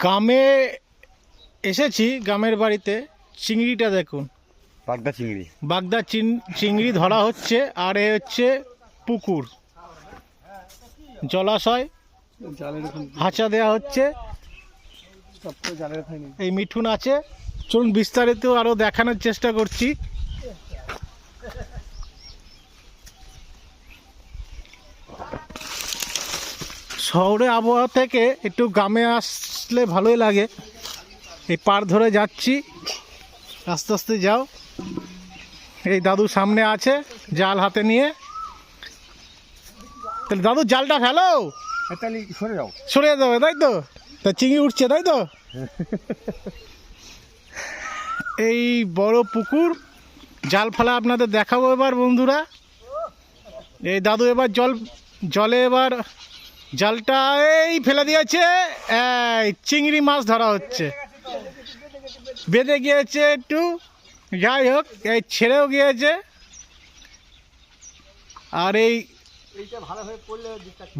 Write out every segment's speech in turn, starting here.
গ্রামে এসেছি গ্রামের বাড়িতে। চিংড়িটা দেখুন। বাগদা চিংড়ি। বাগদা চিংড়ি ধরা হচ্ছে আর এ হচ্ছে পুকুর। জলাশয়। হাঁচা দেওয়া হচ্ছে। এই মিঠুন আছে। চলুন বিস্তারিত আরও দেখানোর চেষ্টা করছি। শহরে আবহাওয়া থেকে একটু গ্রামে আসলে ভালোই লাগে। এই পার ধরে যাচ্ছি। আস্তে আস্তে যাও। এই দাদু সামনে আছে জাল হাতে নিয়ে। তাহলে দাদু জালটা ফেলো। তাহলে সরে যাও। সরে যাবে তাই তো? তা চিংড়ি উঠছে তাই তো? এই বড় পুকুর জাল ফেলা আপনাদের দেখাবো এবার বন্ধুরা। এই দাদু এবার জল জলে এবার জালটা এই ফেলে দিয়েছে। এই, চিংড়ি মাছ ধরা হচ্ছে। বেঁধে গিয়েছে একটু। যাই হোক, এই ছেড়েও গিয়েছে। আর এই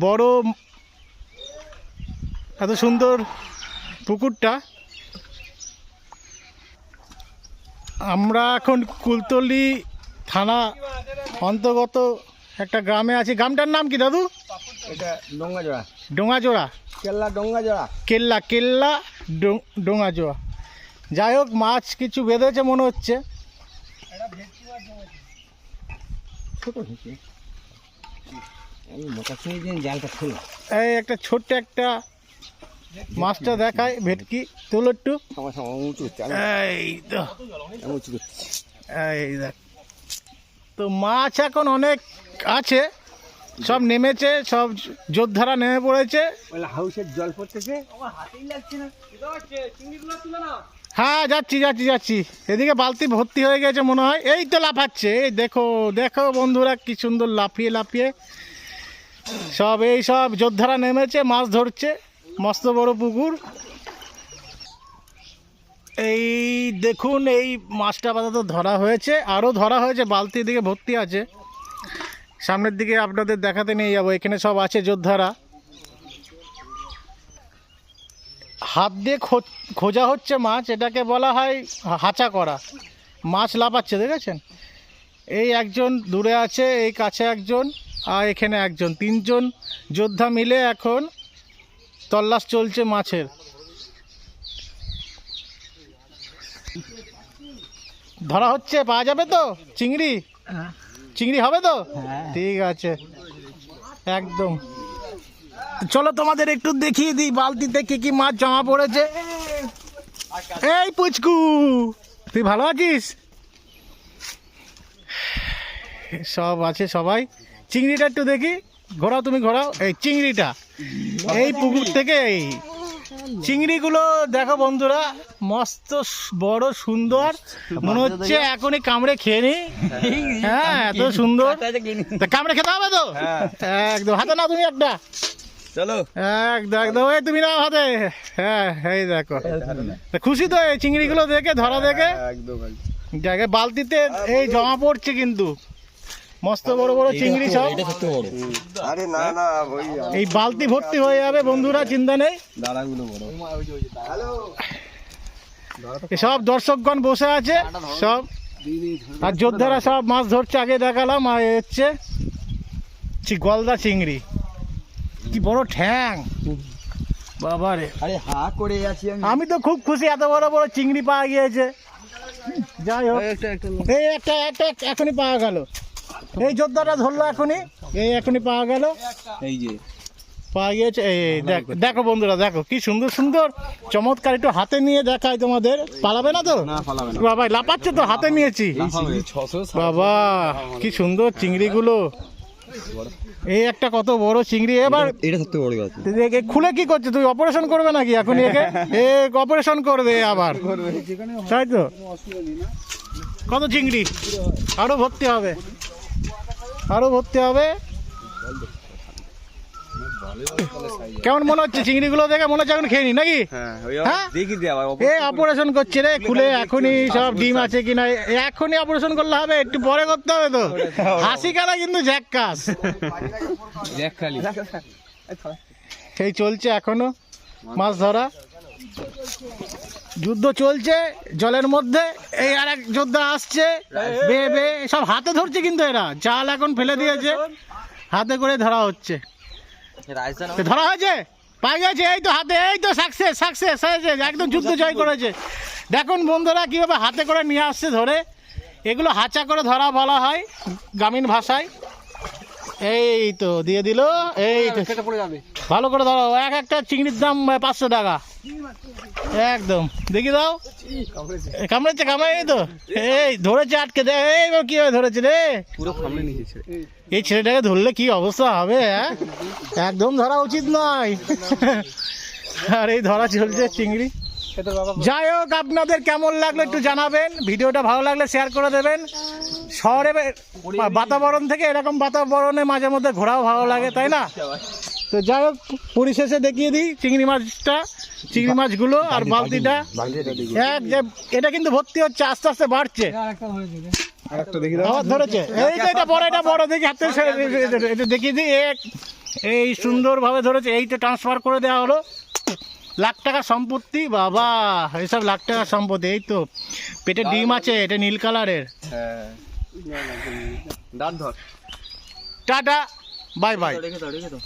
বড় এত সুন্দর পুকুরটা। আমরা এখন কুলতলি থানা অন্তর্গত একটা গ্রামে আছি। গ্রামটার নাম কি দাদু? এটা ডোঙাজোড়া কেল্লা ডোঙ্গাজোড়া। কেল্লা কেল্লা ডো- ডোঙাজোড়া যাই হোক মাছ কিছু বেঁধেছে মনে হচ্ছে। ছোট থেকে আমি মোটা চিংড়ি দিয়ে জালটা খুলো। এই একটা ছোট্ট একটা মাছটা দেখায় ভেটকি। তোলো একটু। এই এই দেখ। তো মাছ এখন অনেক আছে। সব নেমেছে সব যোদ্ধারা নেমে পড়েছে। হাউসের জল পড়তেছে। হ্যাঁ যাচ্ছি যাচ্ছি যাচ্ছি। এদিকে বালতি ভর্তি হয়ে গেছে মনে হয়। এই তো লাফাচ্ছে এই দেখো দেখো বন্ধুরা কি সুন্দর লাফিয়ে লাফিয়ে। সব এই সব যোদ্ধারা নেমেছে মাছ ধরছে মস্ত বড় পুকুর। এই দেখুন এই মাছটা আপাতত ধরা হয়েছে আরও ধরা হয়েছে বালতি দিকে ভর্তি আছে। সামনের দিকে আপনাদের দেখাতে নিয়ে যাব। এখানে সব আছে যোদ্ধারা। হাত দিয়ে খোঁজা হচ্ছে মাছ, এটাকে বলা হয় হাঁচা করা। মাছ লাফাচ্ছে, দেখেছেন? এই একজন দূরে আছে, এই কাছে একজন, আর এখানে একজন। তিনজন যোদ্ধা মিলে এখন তল্লাশ চলছে মাছের। ধরা হচ্ছে, পাওয়া যাবে তো? চিংড়ি? চিংড়ি হবে তো? ঠিক আছে। একদম। চলো তোমাদের একটু দেখিয়ে দিই বালতিতে কি কি মাছ জমা পড়েছে। এই পুচকু তুই ভালো আছিস? সব আছে সবাই। চিংড়িটা একটু দেখি। ঘোরাও তুমি ঘোরাও। এই চিংড়িটা। এই পুকুর থেকে এই। চিংড়িগুলো দেখো বন্ধুরা মস্ত বড় সুন্দর। মনে হচ্ছে এখনই কামড়ে খেয়ে নি। হ্যাঁ এত সুন্দর। তা কামড়ে খেতে হবে তো? একদম। হাতে না তুমি একটা। চলো। একদম একদম। এই তুমি নাও হাতে। হ্যাঁ এই দেখো। খুশি তো এই চিংড়িগুলো দেখে ধরা দেখে? একদম জায়গায় বালতিতে এই জমা পড়ছে কিন্তু। মস্ত বড় বড় চিংড়ি সব। আরে না না এই বালতি ভর্তি হয়ে যাবে বন্ধুরা চিন্তা নেই। সব দর্শকগণ বসে আছে সব। আর যোদ্ধারা সব মাছ ধরছে আগে দেখালাম আর হচ্ছে গলদা চিংড়ি। কি বড় ঠ্যাং। বাবারে আরে হা করে আছি আমি। আমি তো খুব খুশি এত বড় বড় চিংড়ি পাওয়া গিয়েছে। যাই হোক। এই একটা একটা এখনই পাওয়া গেল। এই যোদ্ধাটা ধরলো এখনই। এই এখনই পাওয়া গেল। এই যে। পাওয়া গিয়েছে এই দেখ দেখো বন্ধুরা দেখো কি সুন্দর সুন্দর চমৎকার একটু হাতে নিয়ে দেখায় তোমাদের। পালাবে না তো? না ফালাবে না। বাবা লাপাচ্ছে তো হাতে নিয়েছি। বাবা কি সুন্দর চিংড়িগুলো। এই একটা কত বড় চিংড়ি এবার এটা সত্যি বড় গাছ। খুলে কি করছে? তুই অপারেশন করবে নাকি এখন একে? এ অপারেশন করবে আবার। তাই তো? কত চিংড়ি? আরও ভর্তি হবে। আরও ভর্তি হবে। কেমন মনে হচ্ছে? চিংড়িগুলো দেখে মনে হচ্ছে এখন খেয়ে নি নাকি? হ্যাঁ হ্যাঁ? এ অপারেশন করছে রে খুলে এখনই সব ডিম আছে কিনা এখনই অপারেশন করলে হবে একটু পরে করতে হবে তো। হাসি কারা কিন্তু জ্যাক্কাস সেই চলছে এখনও মাছ ধরা। যুদ্ধ চলছে জলের মধ্যে এই আর এক যোদ্ধা আসছে বে বে সব হাতে ধরছে কিন্তু এরা জাল এখন ফেলে দিয়েছে হাতে করে ধরা হচ্ছে। ধরা হয়েছে? পাই গেছে এই তো হাতে এই তো সাকসেস সাকসেস হয়েছে একদম যুদ্ধ জয় করেছে। দেখুন বন্ধুরা কীভাবে হাতে করে নিয়ে আসছে ধরে এগুলো হাঁচা করে ধরা বলা হয় গ্রামীণ ভাষায়। এই তো দিয়ে দিল এই তো। ভালো করে ধরো এক একটা চিংড়ির দাম পাঁচশো টাকা। একদম। দেখি দাও। কামড়েছে কামড়ে তো। এই ধরেছে আটকে দে এই কীভাবে ধরেছে রে? পুরো সামনে নিয়েছে এই ছেলেটাকে ধরলে কি অবস্থা হবে হ্যাঁ? একদম ধরা উচিত নয়। আর এই ধরা চলছে চিংড়ি। যাই হোক আপনাদের কেমন লাগল একটু জানাবেন। ভিডিওটা ভালো লাগলে শেয়ার করে দেবেন। শহরে বাতাবরণ থেকে এরকম বাতাবরণে মাঝে মধ্যে ঘোরাও ভালো লাগে তাই না? তো যাই হোক পরিশেষে দেখিয়ে দিই চিংড়ি মাছটা চিংড়ি মাছগুলো আর বালতিটা। এক যে এটা কিন্তু ভর্তি হচ্ছে আস্তে আস্তে বাড়ছে। আরেকটা দেখি আবার ধরেছে। এই যে এটা বড় এটা বড় দেখি হাতে এটা দেখিয়ে দিই। এক এই সুন্দরভাবে ধরেছে এইটা ট্রান্সফার করে দেওয়া হলো। লাখ টাকা সম্পত্তি বাবা এইসব লাখ টাকার সম্পত্তি এই তো। পেটে ডিম আছে এটা নীল কালারের হ্যাঁ। দাঁত ধর টাটা বাই বাই রেখে দাও রেখে দাও